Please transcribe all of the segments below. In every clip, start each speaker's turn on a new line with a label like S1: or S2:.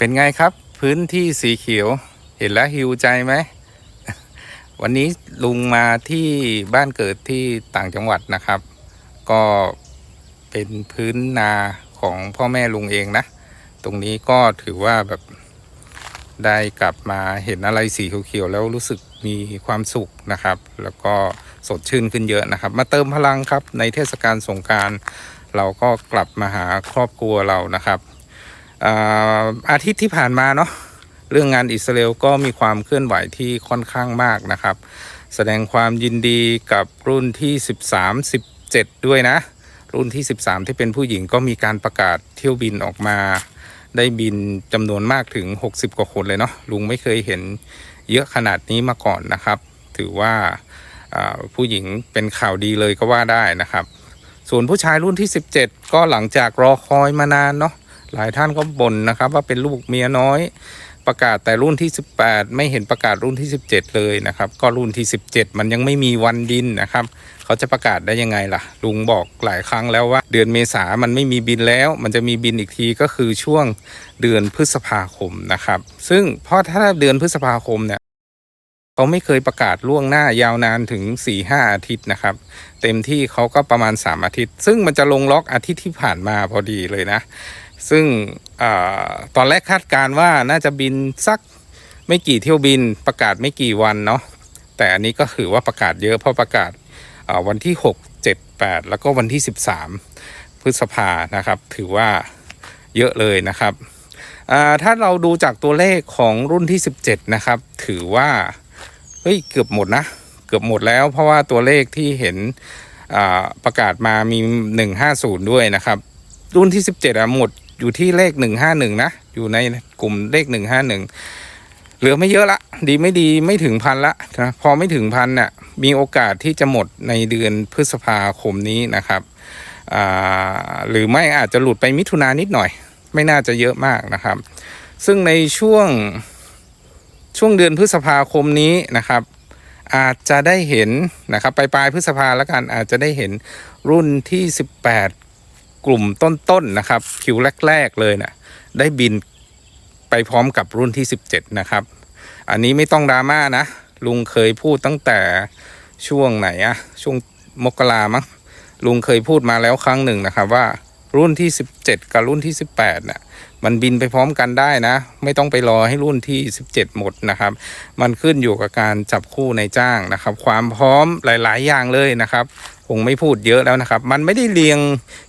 S1: เป็นไงครับ พื้นที่สีเขียว เห็นแล้วหิวใจไหม วันนี้ลุงมาที่บ้านเกิดที่ต่างจังหวัดนะครับ ก็เป็นพื้นนาของพ่อแม่ลุงเองนะ ตรงนี้ก็ถือว่าแบบได้กลับมาเห็นอะไรสีเขียวๆแล้วรู้สึกมีความสุขนะครับ แล้วก็สดชื่นขึ้นเยอะนะครับ มาเติมพลังครับในเทศกาลสงการเราก็กลับมาหาครอบครัวเรานะครับ อาทิตย์ที่ผ่านมาเนาะเรื่องงานอิสราเอลก็มีความเคลื่อนไหวที่ค่อนข้างมากนะครับ แสดงความยินดีกับรุ่นที่ 13 17 ด้วยนะ รุ่นที่ 13 ที่เป็นผู้หญิงก็มีการประกาศเที่ยวบินออกมา ได้บินจำนวนมากถึง 60 กว่าคนเลยเนาะลุงไม่เคยเห็นเยอะขนาดนี้มาก่อนนะครับ ถือว่าอ่าผู้หญิงเป็นข่าวดีเลยก็ว่าได้นะครับ ส่วนผู้ชายรุ่นที่ 17 ก็หลังจากรอคอยมานานเนาะ หลายท่านก็บ่นนะครับ ว่าเป็นลูกเมียน้อย ประกาศแต่รุ่นที่ 18 ไม่เห็นประกาศรุ่นที่ 17 เลยนะครับ ก็รุ่นที่ 17 มันยังไม่มีวันบินนะครับ เขาจะประกาศได้ยังไงล่ะ ลุงบอกหลายครั้งแล้วว่า เดือนเมษามันไม่มีบินแล้ว มันจะมีบินอีกทีก็คือช่วงเดือนพฤษภาคมนะครับ ซึ่งเพราะถ้าเดือนพฤษภาคมเนี่ยเขาไม่เคยประกาศล่วงหน้ายาวนานถึง 4-5 อาทิตย์นะครับ เต็มที่เขาก็ประมาณ 3 อาทิตย์ ซึ่งมันจะลงล็อกอาทิตย์ที่ผ่านมาพอดีเลยนะ ซึ่งอตอนแรกคาดการณ์ว่าน่าจะบินสักไม่กี่เที่ยวบินประกาศไม่กี่วันเนาะแต่อันนี้ก็ถือว่าประกาศเยอะเพราะประกาศาวันที่ 6 7 8 แล้วก็วันที่ 13 พฤษภานะครับ ถือว่าเยอะเลยนะครับถ้าเราดูจากตัวเลขของรุ่นที่ 17 นะครับ ถือว่าเฮ้ยเกือบหมดนะ เกือบหมดแล้ว เพราะว่าตัวเลขที่เห็นประกาศมามี 150 ด้วยนะครับ รุ่นที่ 17อะหมด อยู่ที่เลข151นะ อยู่ในกลุ่มเลข151เหลือไม่เยอะละ ดีไม่ดีไม่ถึงพันละนะพอไม่ถึงพันน่ะมีโอกาสที่จะหมดในเดือนพฤษภาคมนี้นะครับหรือไม่อาจจะหลุดไปมิถุนานิดหน่อย ไม่น่าจะเยอะมากนะครับ ซึ่งในช่วงช่วงเดือนพฤษภาคมนี้นะครับ อาจจะได้เห็นนะครับปลายปลายพฤษภาแล้วกันอาจจะได้เห็นรุ่นที่ 18 กลุ่มต้นๆนะครับ คิวแรก ๆ เลยนะได้บินไปพร้อมกับรุ่นที่ 17 นะครับ อันนี้ไม่ต้องดราม่านะ ลุงเคยพูดตั้งแต่ช่วงไหนอะช่วงมกรามั้งลุงเคยพูดมาแล้วครั้งหนึ่งนะครับว่ารุ่นที่ 17 กับรุ่นที่ 18น่ะมันบินไปพร้อมกันได้นะ ไม่ต้องไปรอให้รุ่นที่ 17 หมดนะครับ มันขึ้นอยู่กับการจับคู่ในจ้างนะครับ ความพร้อมหลาย ๆ อย่างเลยนะครับ คงไม่พูดเยอะแล้วนะครับ มันไม่ได้เรียง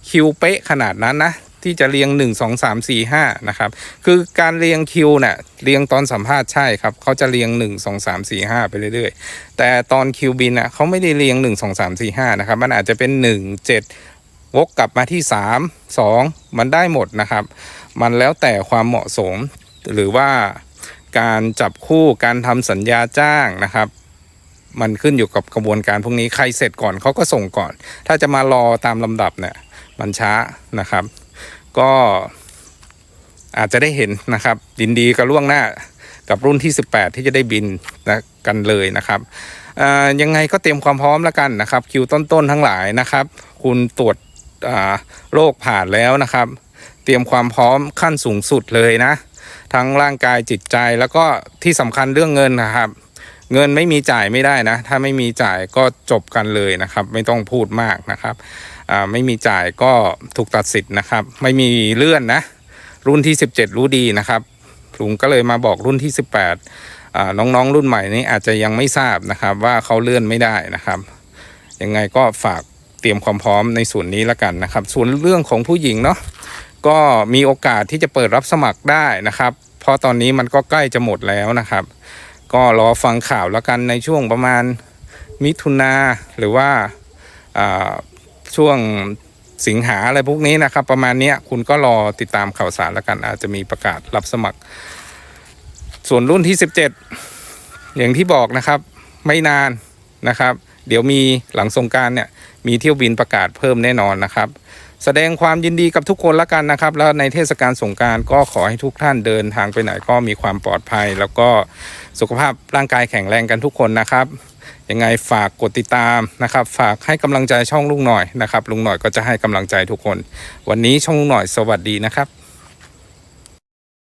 S1: คิวเป๊ะขนาดนั้นนะที่จะเรียง 1 2 3 4 5นะครับคือการเรียงคิวเนี่ยเรียงตอนสัมภาษณ์ใช่ครับเขาจะเรียง 1 2 3 4 5 ไปเรื่อยๆ แต่ตอนคิวบินอะเขาไม่ได้เรียง 1 2 3 4 5นะครับมันอาจจะเป็น 1 7 วกกลับมาที่ 3 2 มันได้หมดนะครับ มันแล้วแต่ความเหมาะสมหรือว่าการจับคู่การทำสัญญาจ้างนะครับ มันขึ้นอยู่กับกระบวนการพวกนี้ใครเสร็จก่อนเขาก็ส่งก่อน ถ้าจะมารอตามลำดับเนี่ยมันช้านะครับ ก็อาจจะได้เห็นนะครับดินดีกับล่วงหน้ากับรุ่นที่ 18 ที่จะได้บินนะกันเลยนะครับยังไงก็เตรียมความพร้อมแล้วกันนะครับ คิวต้นๆทั้งหลายนะครับ คุณตรวจโรคผ่านแล้วนะครับ เตรียมความพร้อมขั้นสูงสุดเลยนะ ทั้งร่างกายจิตใจแล้วก็ที่สำคัญเรื่องเงินนะครับ เงินไม่มีจ่ายไม่ได้นะ ถ้าไม่มีจ่ายก็จบกันเลยนะครับ ไม่ต้องพูดมากนะครับไม่มีจ่ายก็ถูกตัดสิทธิ์นะครับ ไม่มีเลื่อนนะ รุ่นที่ 17 รู้ดีนะครับลุงก็เลยมาบอกรุ่นที่ 18อ่าน้องๆรุ่นใหม่นี้อาจจะยังไม่ทราบนะครับ ว่าเขาเลื่อนไม่ได้นะครับยังไงก็ฝากเตรียมความพร้อมในส่วนนี้ละกันนะครับ ส่วนเรื่องของผู้หญิงเนาะก็มีโอกาสที่จะเปิดรับสมัครได้นะครับ เพราะตอนนี้มันก็ใกล้จะหมดแล้วนะครับ ก็รอฟังข่าวแล้วกันในช่วงประมาณมิถุนาหรือว่าช่วงสิงหาอะไรพวกนี้นะครับ ประมาณนี้คุณก็รอติดตามข่าวสารแล้วกัน อาจจะมีประกาศรับสมัคร ส่วนรุ่นที่ 17 อย่างที่บอกนะครับไม่นานนะครับ เดี๋ยวมีหลังสงการเนี่ยมีเที่ยวบินประกาศเพิ่มแน่นอนนะครับ แสดงความยินดีกับทุกคนละกันนะครับ แล้วในเทศกาลสงการก็ขอให้ทุกท่านเดินทางไปไหนก็มีความปลอดภัย แล้วก็สุขภาพร่างกายแข็งแรงกันทุกคนนะครับยังไงฝากกดติดตามนะครับ ฝากให้กำลังใจช่องลุงหน่อยนะครับลุงหน่อยก็จะให้กำลังใจทุกคน วันนี้ช่องลุงหน่อยสวัสดีนะครับ